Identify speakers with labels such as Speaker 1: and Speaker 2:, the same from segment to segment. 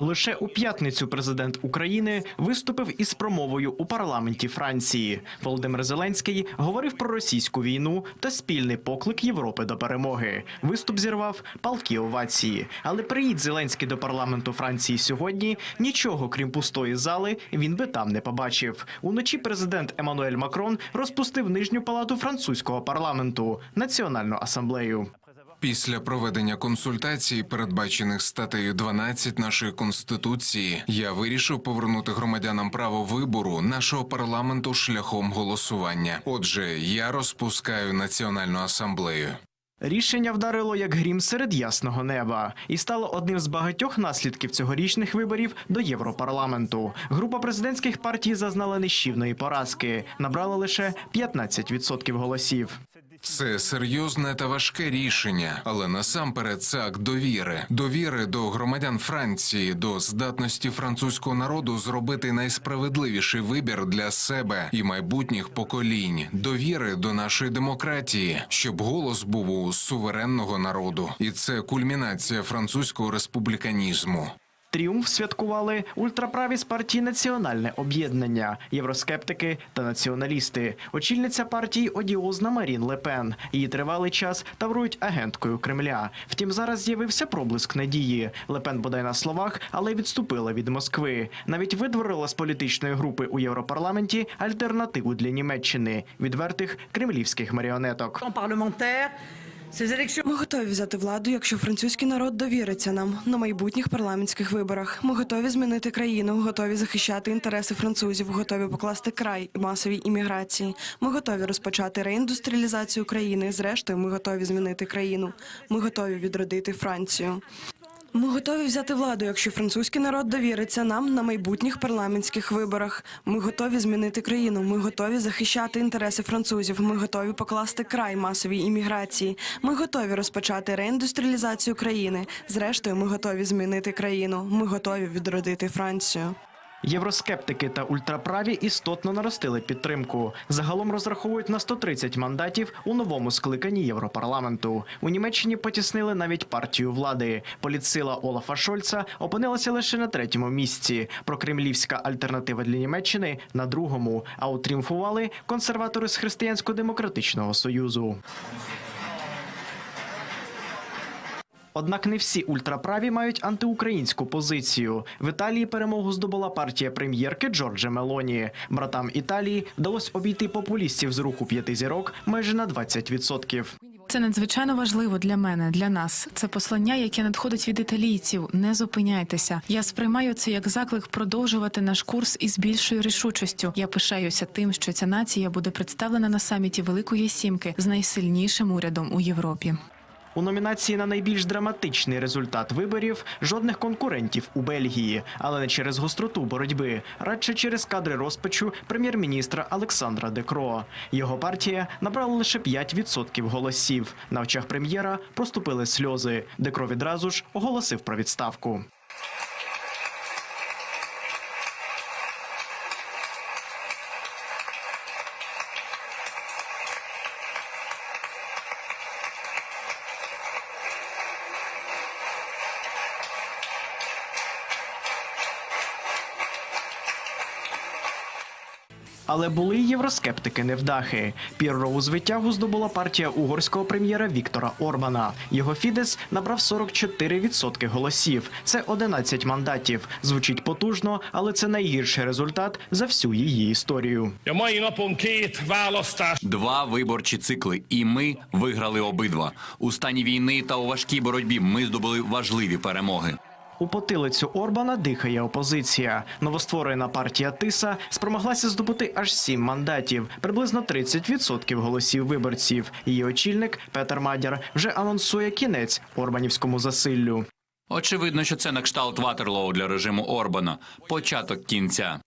Speaker 1: Лише у п'ятницю президент України виступив із промовою у парламенті Франції. Володимир Зеленський говорив про російську війну та спільний поклик Європи до перемоги. Виступ зірвав палкі овації. Але приїдь Зеленський до парламенту Франції сьогодні. Нічого крім пустої зали він би там не побачив. Уночі президент Еммануель Макрон розпустив нижню палату французького парламенту Національну асамблею.
Speaker 2: Після проведення консультацій, передбачених статтею 12 нашої конституції, я вирішив повернути громадянам право вибору нашого парламенту шляхом голосування. Отже, я розпускаю національну асамблею.
Speaker 1: Рішення вдарило як грім серед ясного неба і стало одним з багатьох наслідків цьогорічних виборів до Європарламенту. Група президентських партій зазнала нищівної поразки, набрала лише 15% голосів.
Speaker 2: Це серйозне та важке рішення, але насамперед це акт довіри, довіри до громадян Франції, до здатності французького народу зробити найсправедливіший вибір для себе і майбутніх поколінь, довіри до нашої демократії, щоб голос був у суверенного народу, і це кульмінація французького республіканізму.
Speaker 1: Тріумф святкували ультраправі з партії Національне об'єднання, євроскептики та націоналісти. Очільниця партії одіозна Марін Лепен. Її тривалий час таврують агенткою Кремля. Втім, зараз з'явився проблиск надії. Лепен бодай на словах, але відступила від Москви. Навіть видворила з політичної групи у Європарламенті альтернативу для Німеччини відвертих кремлівських маріонеток.
Speaker 3: Ми готові взяти владу, якщо французький народ довіриться нам на майбутніх парламентських виборах. Ми готові змінити країну, готові захищати інтереси французів, готові покласти край масовій імміграції. Ми готові розпочати реіндустріалізацію країни. Зрештою, ми готові змінити країну. Ми готові відродити Францію. Ми готові взяти владу, якщо французький народ довіриться нам на майбутніх парламентських виборах. Ми готові змінити країну. Ми готові захищати інтереси французів. Ми готові покласти край масовій імміграції. Ми готові розпочати реіндустріалізацію країни. Зрештою, ми готові змінити країну. Ми готові відродити Францію.
Speaker 1: Євроскептики та ультраправі істотно наростили підтримку. Загалом розраховують на 130 мандатів у новому скликанні Європарламенту. У Німеччині потіснили навіть партію влади. Політсила Олафа Шольца опинилася лише на третьому місці. Прокремлівська альтернатива для Німеччини на другому. А утріумфували консерватори з Християнсько-демократичного союзу. Однак не всі ультраправі мають антиукраїнську позицію. В Італії перемогу здобула партія прем'єрки Джорджа Мелоні. Братам Італії вдалося обійти популістів з руху п'яти зірок майже на 20%.
Speaker 4: Це надзвичайно важливо для мене, для нас. Це послання, яке надходить від італійців. Не зупиняйтеся. Я сприймаю це як заклик продовжувати наш курс із більшою рішучістю. Я пишаюся тим, що ця нація буде представлена на саміті Великої Сімки з найсильнішим урядом у Європі.
Speaker 1: У номінації на найбільш драматичний результат виборів жодних конкурентів у Бельгії, але не через гостроту боротьби, радше через кадри розпачу прем'єр-міністра Олександра Декро. Його партія набрала лише 5% голосів. На очах прем'єра проступили сльози. Декро відразу ж оголосив про відставку. Але були й євроскептики невдахи. Піррову звитягу здобула партія угорського прем'єра Віктора Орбана. Його Фідес набрав 44% голосів. Це 11 мандатів. Звучить потужно, але це найгірший результат за всю її історію.
Speaker 5: Два виборчі цикли, і ми виграли обидва. У стані війни та у важкій боротьбі ми здобули важливі перемоги.
Speaker 1: У потилицю Орбана дихає опозиція. Новостворена партія Тиса спромоглася здобути аж сім мандатів, приблизно 30% голосів виборців. Її очільник Петер Мадяр вже анонсує кінець Орбанівському засиллю.
Speaker 5: Очевидно, що це на кшталт Ватерлоу для режиму Орбана, початок кінця.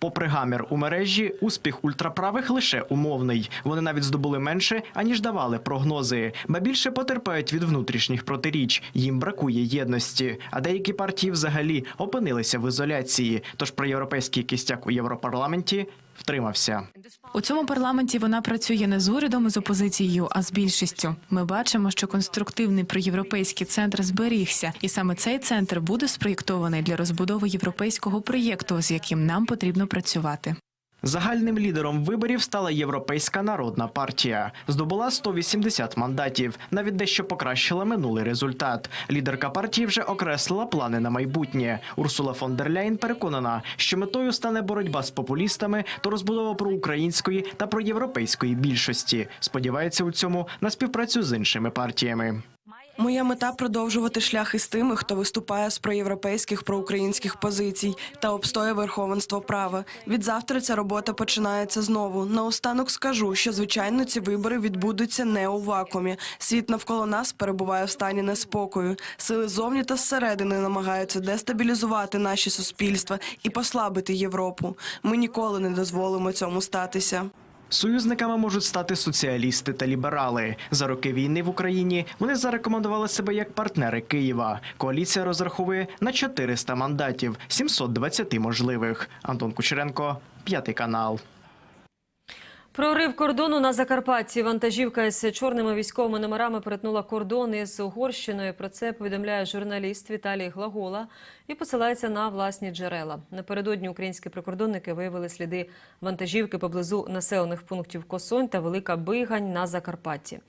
Speaker 1: Попри гамір у мережі, успіх ультраправих лише умовний. Вони навіть здобули менше, аніж давали прогнози, ба більше потерпають від внутрішніх протиріч. Їм бракує єдності. А деякі партії взагалі опинилися в ізоляції. Тож про європейський кістяк у Європарламенті втримався.
Speaker 4: У цьому парламенті вона працює не з урядом і з опозицією, а з більшістю. Ми бачимо, що конструктивний проєвропейський центр зберігся, і саме цей центр буде спроєктований для розбудови європейського проєкту, з яким нам потрібно працювати.
Speaker 1: Загальним лідером виборів стала Європейська народна партія. Здобула 180 мандатів, навіть дещо покращила минулий результат. Лідерка партії вже окреслила плани на майбутнє. Урсула фон дер Ляйн переконана, що метою стане боротьба з популістами та розбудова проукраїнської та проєвропейської більшості. Сподівається у цьому на співпрацю з іншими партіями.
Speaker 3: Моя мета продовжувати шлях із тими, хто виступає з проєвропейських проукраїнських позицій та обстоює верховенство права. Від завтра ця робота починається знову. Наостанок скажу, що звичайно ці вибори відбудуться не у вакуумі. Світ навколо нас перебуває в стані неспокою. Сили зовні та зсередини намагаються дестабілізувати наші суспільства і послабити Європу. Ми ніколи не дозволимо цьому статися.
Speaker 1: Союзниками можуть стати соціалісти та ліберали. За роки війни в Україні вони зарекомендували себе як партнери Києва. Коаліція розраховує на 400 мандатів, 720 можливих. Антон Кучеренко, п'ятий канал.
Speaker 6: Прорив кордону на Закарпатті. Вантажівка з чорними військовими номерами перетнула кордон із Угорщиною. Про це повідомляє журналіст Віталій Глагола і посилається на власні джерела. Напередодні українські прикордонники виявили сліди вантажівки поблизу населених пунктів Косонь та Велика Бигань на Закарпатті.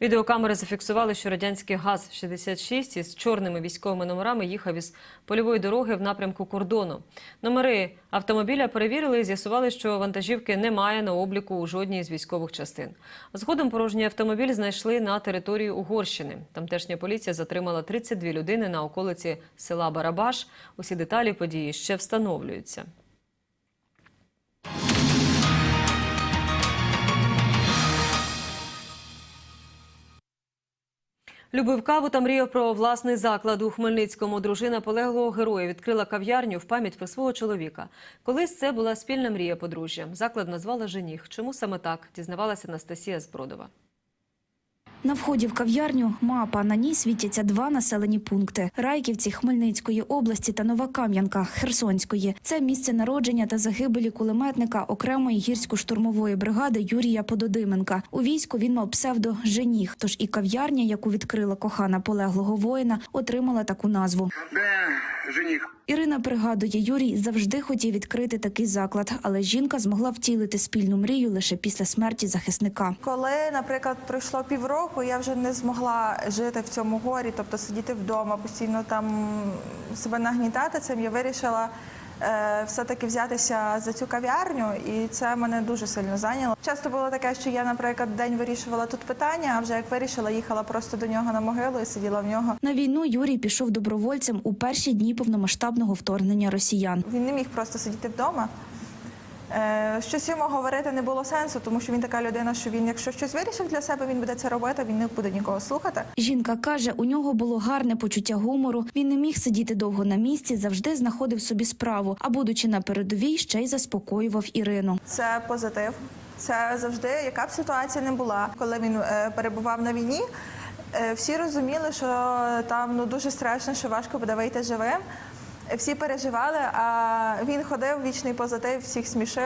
Speaker 6: Відеокамери зафіксували, що радянський ГАЗ-66 із чорними військовими номерами їхав із польової дороги в напрямку кордону. Номери автомобіля перевірили і з'ясували, що вантажівки немає на обліку у жодній з військових частин. Згодом порожній автомобіль знайшли на території Угорщини. Тамтешня поліція затримала 32 людини на околиці села Барабаш. Усі деталі події ще встановлюються. Любив каву та мріяв про власний заклад у Хмельницькому. Дружина полеглого героя відкрила кав'ярню в пам'ять про свого чоловіка. Колись це була спільна мрія подружжя. Заклад назвала Женіх. Чому саме так? Дізнавалася Анастасія Збродова.
Speaker 7: На вході в кав'ярню мапа. На ній світяться два населені пункти: Райківці Хмельницької області та Нова Кам'янка Херсонської. Це місце народження та загибелі кулеметника окремої гірсько-штурмової бригади Юрія Пододименка. У війську він мав псевдо Женіх. Тож і кав'ярня, яку відкрила кохана полеглого воїна, отримала таку назву.
Speaker 8: Де жених?
Speaker 7: Ірина пригадує, Юрій завжди хотів відкрити такий заклад, але жінка змогла втілити спільну мрію лише після смерті захисника.
Speaker 9: Коли, наприклад, пройшло півроку, я вже не змогла жити в цьому горі, тобто сидіти вдома, постійно там себе нагнітати цим, я вирішила е, все-таки взятися за цю кав'ярню, і це мене дуже сильно зайняло. Часто було таке, що я, наприклад, день вирішувала тут питання, а вже як вирішила, їхала просто до нього на могилу і сиділа в нього.
Speaker 7: На війну Юрій пішов добровольцем у перші дні повномасштабного вторгнення росіян.
Speaker 9: Він не міг просто сидіти вдома. Е, Щось йому говорити не було сенсу, тому що він така людина, що він, якщо щось вирішив для себе, він буде це робити, він не буде нікого слухати.
Speaker 7: Жінка каже, у нього було гарне почуття гумору. Він не міг сидіти довго на місці, завжди знаходив собі справу. А будучи на передовій, ще й заспокоював Ірину.
Speaker 9: Це позитив. Це завжди, яка б ситуація не була. Коли він е, перебував на війні, е, всі розуміли, що там ну дуже страшно, що важко буде вийти живим. Всі переживали, а він ходив вічний позитив, всіх смішив.